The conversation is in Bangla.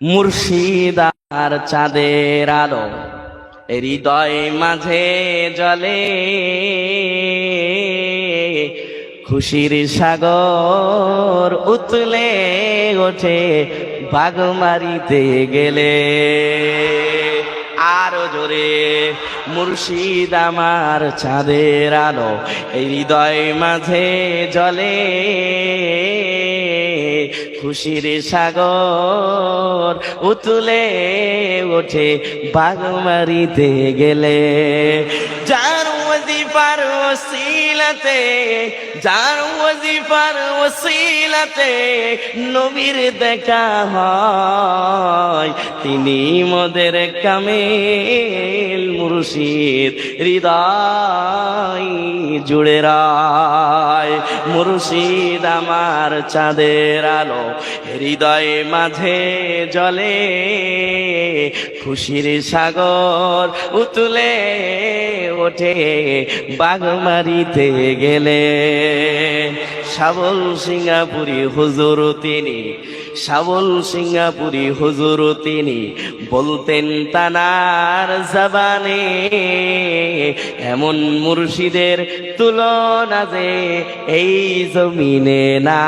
মুর্শিদার চাঁদের আলো, হৃদয় মাঝে জলে খুশির সাগর উতলে ওঠে বাগমারিতে গেলে। আরও জোরে মুর্শিদ আমার চাঁদের আলো, হৃদয় মাঝে জলে খুশির সাগর উতুলে ওঠে বাগমারিতে গেলে। যার ওজিফার ওসিলাতে, যার ওজিফার ওসিলাতে নবীর দেখা হয়। তিনি মদের কামেল মুর্শিদ হৃদয় জুড়ে রায়। মুর্শিদ আমার চাঁদের আলো, হৃদয়ে মাঝে জলে খুশির সাগর উতুলে ওঠে বাগমারিতে গেলে। শাবল সিঙ্গাপুরি হুজুর তিনি, শাবল সিঙ্গাপুরি হুজুর তিনি বলতেন তানার জবানে এমন মুর্শিদের তুলনা যে এই জমিনে না।